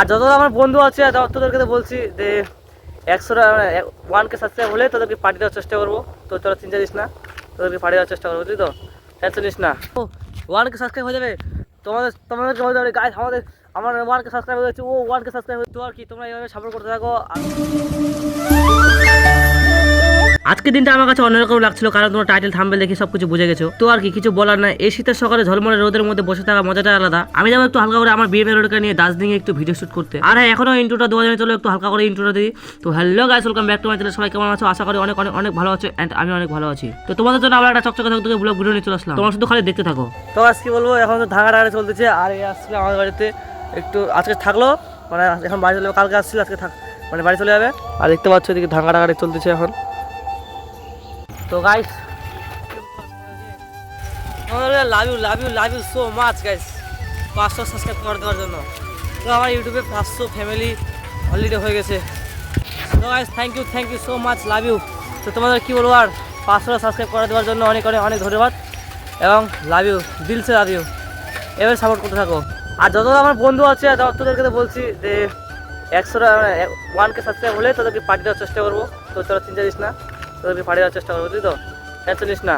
আর যত আমার বন্ধু আছে তোদেরকে তো বলছি যে একশোটা ওয়ানকে সাবস্ক্রাইব হলে তোদেরকে পাঠিয়ে দেওয়ার চেষ্টা করব। তো তোরা চিন্তা দিস না, তোদেরকে পাঠিয়ে দেওয়ার চেষ্টা করব, বুঝলি তো? নিস না। ও ওয়ানকে সাবস্ক্রাইব হয়ে যাবে। তোমাদের, তোমাদেরকে হয়ে যাবে গাছ আমাদের, আমার ওয়ানকে সাবস্ক্রাইব হয়ে যাচ্ছে ও ওয়ানকে সাবস্ক্রাইব হয়ে তো আর কি, তোমরা এইভাবে সাপোর্ট করতে থাকো? আর আজকের দিনটা আমার কাছে অন্যরকম লাগছিল, কারণ তোমার টাইটেল থাম্বেল দেখে সবকিছু বুঝে গেছো। তো আর কি, কিছু বলার নাই। এই শীতের সকালে ঝলমলে রোদের মধ্যে বসে থাকা মজাটা আলাদা। আমি যাব একটু হালকা করে আমার বিয়ে মেরোডকে নিয়ে দার্জিলিং একটু ভিডিও শুট করতে। আর হ্যাঁ এখনও ইন্ট্রোটা দেওয়া যায় চলো, একটু হালকা করে ইন্ট্রোটা দিই। তো hello guys welcome back to my channel সবাই কেমন আছো? আশা করি অনেক অনেক অনেক ভালো আছো এন্ড আমি অনেক ভালো আছি। তো তোমাদের জন্য আবার একটা চকচকে থাকতে ব্লগ ভিডিও নিয়ে চলে আসলাম। তোমরা শুধু খালি দেখতে থাকো। তো আজকে বলব, এখন তো ধাঙ্গা টাঙ্গা চলতেছে, আর আসলে আমার বাড়িতে একটু, আজকে থাকল মানে এখন বাড়ি চলে, কালকে আসছিল, আজকে থাক মানে বাড়ি চলে যাবে। আর দেখতে পাচ্ছ এদিকে ধাঙ্গা টাঙ্গা চলতেছে এখন। তো guys love you love you love you so much guys পাঁচশো সাবস্ক্রাইব করে দেওয়ার জন্য। তো আমার ইউটিউবে পাঁচশো ফ্যামিলি অলরেডি হয়ে গেছে। তো guys thank you thank you so much love you তো তোমাদের কী বলব আর, পাঁচশো সাবস্ক্রাইব করে দেওয়ার জন্য অনেক অনেক অনেক ধন্যবাদ। এবং লাভ ইউ দিলসে লাভ ইউ এবার সাপোর্ট করতে থাকো। আর যত আমার বন্ধু আছে তত তোদেরকে তো বলছি যে, একশোটা ওয়ানকে সাবস্ক্রাইব হলে তোদেরকে পার্টি দেওয়ার চেষ্টা করব। তো তোরা চিন্তা দিস না। তোদেরকে পার্টি দেওয়ার চেষ্টা করব, বুঝলি তো? টেনশন নিস না।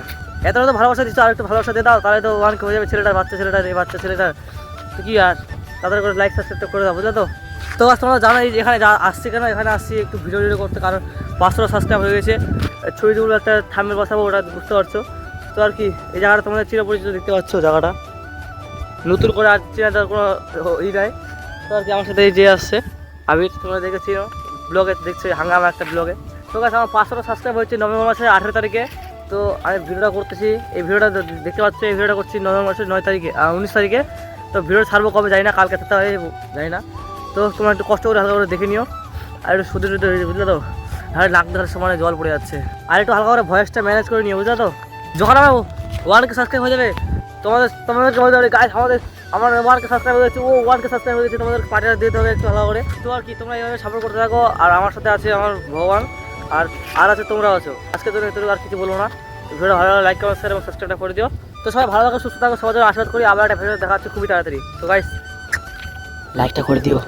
এতটা তো ভালোবাসা দিচ্ছ আর একটু ভালোবাসা দিয়ে দাও, তাহলে তো ওয়ানকে হয়ে যাবে ছেলেটার, বাচ্চা ছেলেটার এই বাচ্চা ছেলেটার। তো কি আর, তাদের করে লাইক সাবস্ক্রাইব করে দাও, বুঝলে তো? তো আজ তোমরা জানাই এখানে যা আসছি কেন, এখানে আসছি একটু ভিডিও ভিডিও করতে, কারণ পাঁচশো সাবস্ক্রাইব হয়ে গেছে। ছবি টুবি একটা থামের বসাবো, ওটা বুঝতে পারছ? তো আর কি, এই জায়গাটা তোমাদের চিরপরিচিত দেখতে পাচ্ছ, জায়গাটা। নতুন করে আর চেনা দেওয়ার কোনো ই নাই। তো আর কি, আমার সাথে যে আসছে। আমি তোমরা দেখেছি ব্লগে দেখছ, হাঙ্গামা একটা ব্লগে তো গাছ আমার পাঁচশোটা সাবস্ক্রাইব হয়েছে নভেম্বর মাসের আঠেরো তারিখে। তো আমি ভিডিওটা করতেছি, এই ভিডিওটা দেখতে পাচ্ছ, এই ভিডিওটা করছি নভেম্বর মাসের নয় তারিখে উনিশ তারিখে। তো ভিডিও ছাড়বো কবে জানি না, কালকে থাকতে হয় জানি না। তো তোমরা একটু কষ্ট করে হালকা করে দেখে নিও। আর একটু শুধু শুধু বুঝলে তো? আর নাক দেখার সময় জল পড়ে যাচ্ছে। আর একটু হালকা করে ভয়েসটা ম্যানেজ করে নিও, বুঝলে তো? যখন আমার ওয়ানকে সাবস্ক্রাইব হয়ে যাবে। তোমাদের তোমাদেরকে হয়ে যাবে গাছ আমাদের আমার ওয়ানকে সাবস্ক্রাইব হয়ে ও ওয়ানকে সাবস্ক্রাইব হয়ে তোমাদের পার্টিটা দিতে হবে একটু ভালো করে। তো আর কি, তোমরা এইভাবে সাপোর্ট করতে থাকো, আর আমার সাথে আছে আমার ভগবান। আর আর আছে তোমরা আছো। আজকে জন্য এত আর কিছু বলব না। ভিডিও ভালো লাইক কমেন্ট শেয়ার এবং সাবস্ক্রাইব করে দিও। তো সবাই ভালো থাকো, সুস্থ থাকো সবাই আশীর্বাদ করি। আবার একটা ভিডিও দেখা খুবই তাড়াতাড়ি। তো গাইস লাইকটা করে দিও।